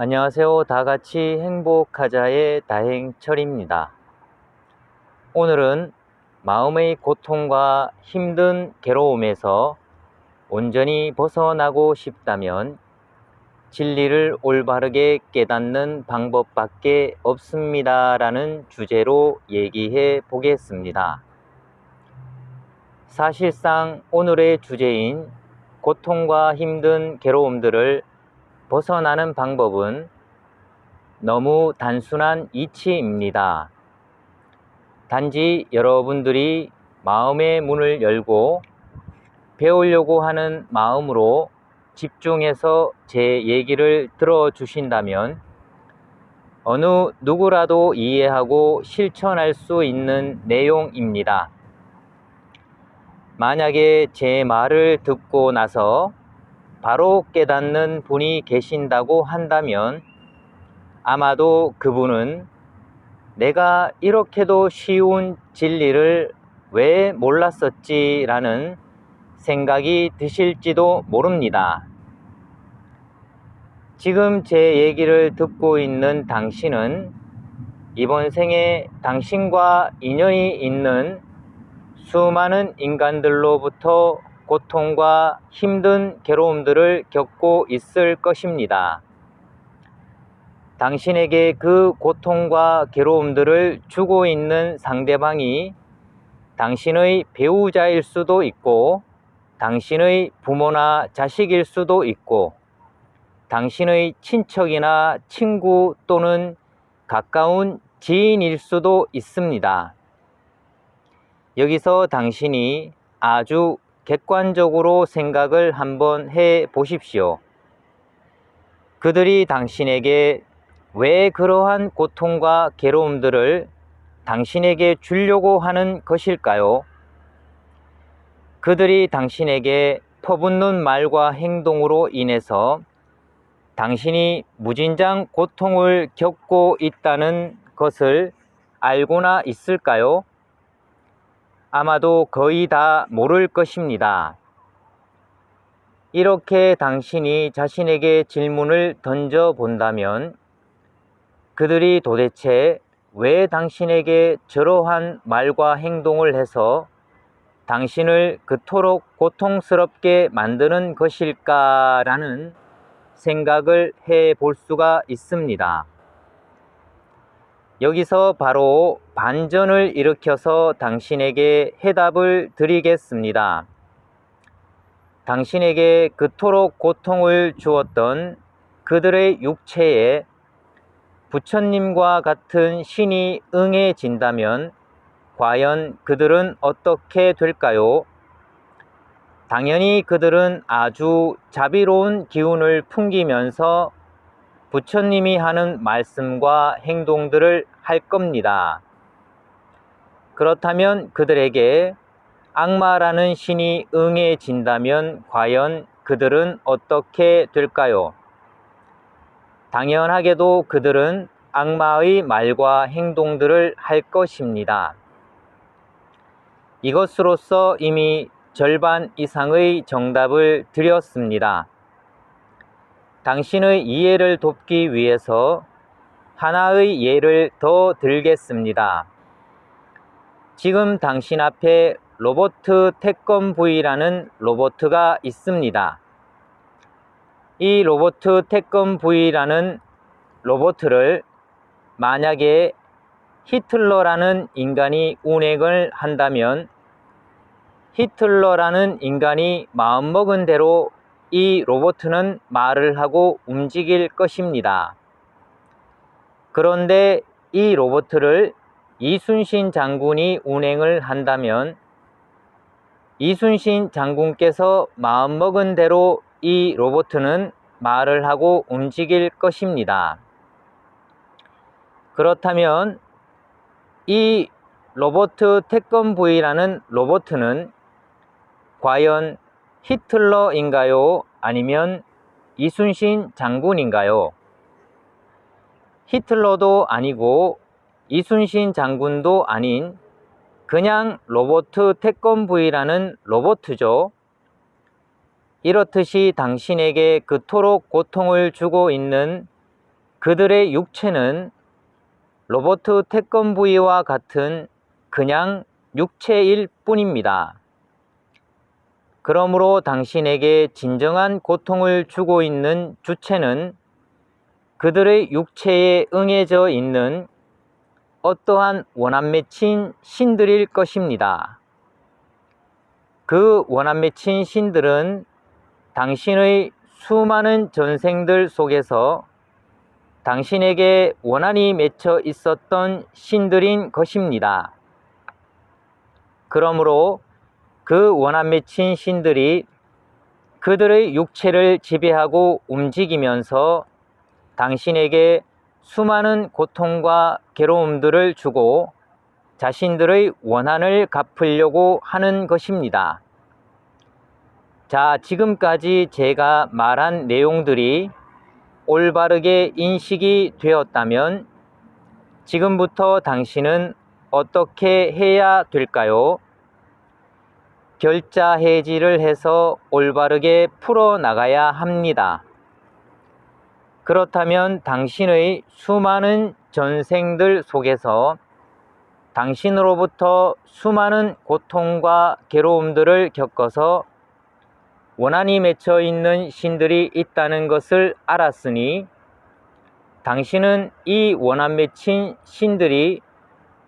안녕하세요. 다 같이 행복하자의 다행철입니다. 오늘은 마음의 고통과 힘든 괴로움에서 온전히 벗어나고 싶다면 진리를 올바르게 깨닫는 방법밖에 없습니다. 라는 주제로 얘기해 보겠습니다. 사실상 오늘의 주제인 고통과 힘든 괴로움들을 벗어나는 방법은 너무 단순한 이치입니다. 단지 여러분들이 마음의 문을 열고 배우려고 하는 마음으로 집중해서 제 얘기를 들어주신다면 어느 누구라도 이해하고 실천할 수 있는 내용입니다. 만약에 제 말을 듣고 나서 바로 깨닫는 분이 계신다고 한다면 아마도 그분은 내가 이렇게도 쉬운 진리를 왜 몰랐었지라는 생각이 드실지도 모릅니다. 지금 제 얘기를 듣고 있는 당신은 이번 생에 당신과 인연이 있는 수많은 인간들로부터 고통과 힘든 괴로움들을 겪고 있을 것입니다. 당신에게 그 고통과 괴로움들을 주고 있는 상대방이 당신의 배우자일 수도 있고, 당신의 부모나 자식일 수도 있고, 당신의 친척이나 친구 또는 가까운 지인일 수도 있습니다. 여기서 당신이 아주 객관적으로 생각을 한번 해 보십시오. 그들이 당신에게 왜 그러한 고통과 괴로움들을 당신에게 주려고 하는 것일까요? 그들이 당신에게 퍼붓는 말과 행동으로 인해서 당신이 무진장 고통을 겪고 있다는 것을 알고나 있을까요? 아마도 거의 다 모를 것입니다. 이렇게 당신이 자신에게 질문을 던져 본다면 그들이 도대체 왜 당신에게 저러한 말과 행동을 해서 당신을 그토록 고통스럽게 만드는 것일까라는 생각을 해 볼 수가 있습니다. 여기서 바로 반전을 일으켜서 당신에게 해답을 드리겠습니다. 당신에게 그토록 고통을 주었던 그들의 육체에 부처님과 같은 신이 응해진다면 과연 그들은 어떻게 될까요? 당연히 그들은 아주 자비로운 기운을 풍기면서 부처님이 하는 말씀과 행동들을 할 겁니다. 그렇다면 그들에게 악마라는 신이 응해진다면 과연 그들은 어떻게 될까요? 당연하게도 그들은 악마의 말과 행동들을 할 것입니다. 이것으로서 이미 절반 이상의 정답을 드렸습니다. 당신의 이해를 돕기 위해서 하나의 예를 더 들겠습니다. 지금 당신 앞에 로버트 태권 V라는 로버트가 있습니다. 이 로버트 태권 V라는 로버트를 만약에 히틀러라는 인간이 운행을 한다면 히틀러라는 인간이 마음먹은 대로 이 로봇은 말을 하고 움직일 것입니다. 그런데 이 로봇을 이순신 장군이 운행을 한다면 이순신 장군께서 마음먹은 대로 이 로봇은 말을 하고 움직일 것입니다. 그렇다면 이 로버트 태권브이라는 로봇은 과연 히틀러인가요? 아니면 이순신 장군인가요? 히틀러도 아니고 이순신 장군도 아닌 그냥 로버트 태권브이라는 로버트죠. 이렇듯이 당신에게 그토록 고통을 주고 있는 그들의 육체는 로버트 태권브이와 같은 그냥 육체일 뿐입니다. 그러므로 당신에게 진정한 고통을 주고 있는 주체는 그들의 육체에 응해져 있는 어떠한 원한 맺힌 신들일 것입니다. 그 원한 맺힌 신들은 당신의 수많은 전생들 속에서 당신에게 원한이 맺혀 있었던 신들인 것입니다. 그러므로 그 원한 맺힌 신들이 그들의 육체를 지배하고 움직이면서 당신에게 수많은 고통과 괴로움들을 주고 자신들의 원한을 갚으려고 하는 것입니다. 자, 지금까지 제가 말한 내용들이 올바르게 인식이 되었다면 지금부터 당신은 어떻게 해야 될까요? 결자 해지를 해서 올바르게 풀어 나가야 합니다. 그렇다면 당신의 수많은 전생들 속에서 당신으로부터 수많은 고통과 괴로움들을 겪어서 원한이 맺혀 있는 신들이 있다는 것을 알았으니 당신은 이 원한 맺힌 신들이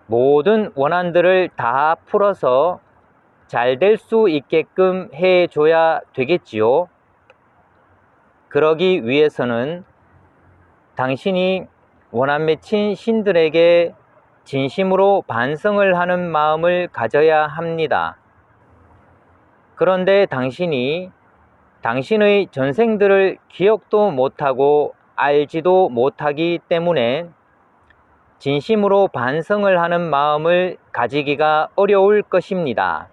모든 원한들을 다 풀어서 잘 될 수 있게끔 해줘야 되겠지요. 그러기 위해서는 당신이 원한 맺힌 신들에게 진심으로 반성을 하는 마음을 가져야 합니다. 그런데 당신이 당신의 전생들을 기억도 못하고 알지도 못하기 때문에 진심으로 반성을 하는 마음을 가지기가 어려울 것입니다.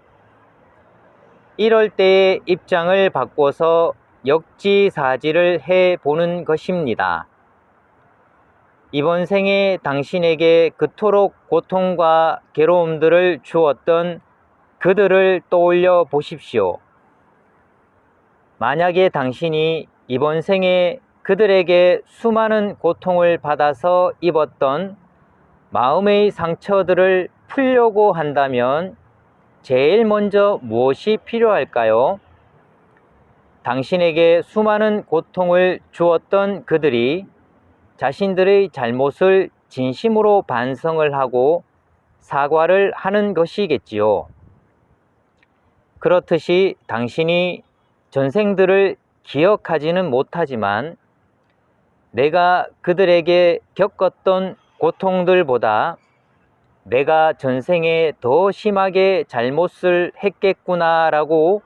이럴 때의 입장을 바꿔서 역지사지를 해 보는 것입니다. 이번 생에 당신에게 그토록 고통과 괴로움들을 주었던 그들을 떠올려 보십시오. 만약에 당신이 이번 생에 그들에게 수많은 고통을 받아서 입었던 마음의 상처들을 풀려고 한다면 제일 먼저 무엇이 필요할까요? 당신에게 수많은 고통을 주었던 그들이 자신들의 잘못을 진심으로 반성을 하고 사과를 하는 것이겠지요. 그렇듯이 당신이 전생들을 기억하지는 못하지만 내가 그들에게 겪었던 고통들보다 내가 전생에 더 심하게 잘못을 했겠구나라고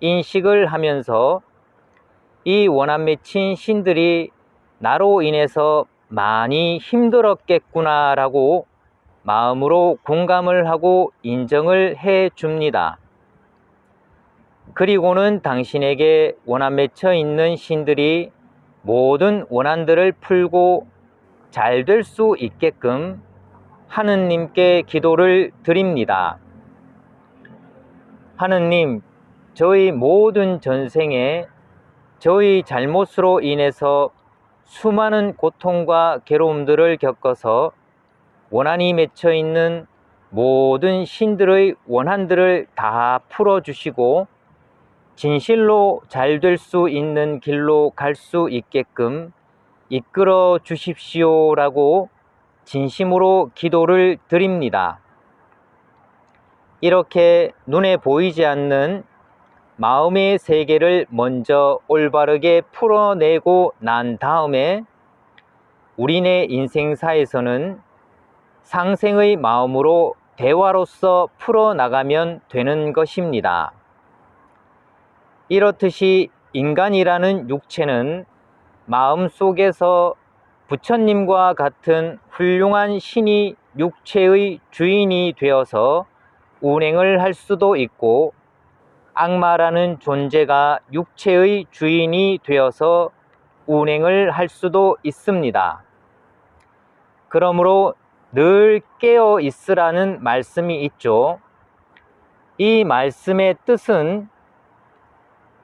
인식을 하면서 이 원한 맺힌 신들이 나로 인해서 많이 힘들었겠구나라고 마음으로 공감을 하고 인정을 해 줍니다. 그리고는 당신에게 원한 맺혀 있는 신들이 모든 원한들을 풀고 잘 될 수 있게끔 하느님께 기도를 드립니다. 하느님, 저희 모든 전생에 저희 잘못으로 인해서 수많은 고통과 괴로움들을 겪어서 원한이 맺혀 있는 모든 신들의 원한들을 다 풀어주시고 진실로 잘 될 수 있는 길로 갈 수 있게끔 이끌어 주십시오라고 진심으로 기도를 드립니다. 이렇게 눈에 보이지 않는 마음의 세계를 먼저 올바르게 풀어내고 난 다음에 우리네 인생사에서는 상생의 마음으로 대화로서 풀어나가면 되는 것입니다. 이렇듯이 인간이라는 육체는 마음 속에서 부처님과 같은 훌륭한 신이 육체의 주인이 되어서 운행을 할 수도 있고 악마라는 존재가 육체의 주인이 되어서 운행을 할 수도 있습니다. 그러므로 늘 깨어 있으라는 말씀이 있죠. 이 말씀의 뜻은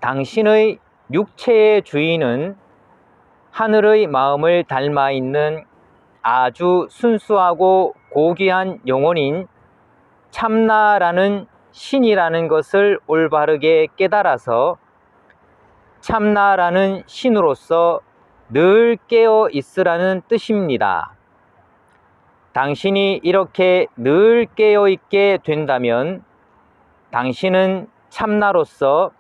당신의 육체의 주인은 하늘의 마음을 닮아 있는 아주 순수하고 고귀한 영혼인 참나라는 신이라는 것을 올바르게 깨달아서 참나라는 신으로서 늘 깨어 있으라는 뜻입니다. 당신이 이렇게 늘 깨어 있게 된다면 당신은 참나로서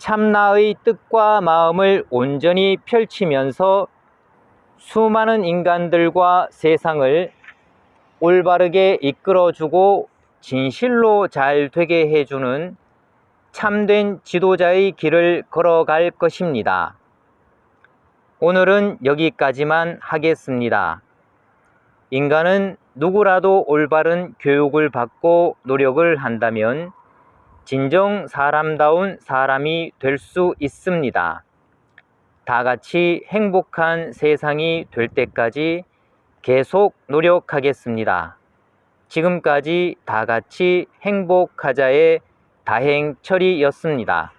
참나의 뜻과 마음을 온전히 펼치면서 수많은 인간들과 세상을 올바르게 이끌어주고 진실로 잘 되게 해주는 참된 지도자의 길을 걸어갈 것입니다. 오늘은 여기까지만 하겠습니다. 인간은 누구라도 올바른 교육을 받고 노력을 한다면 진정 사람다운 사람이 될 수 있습니다. 다 같이 행복한 세상이 될 때까지 계속 노력하겠습니다. 지금까지 다 같이 행복하자의 다행철이였습니다.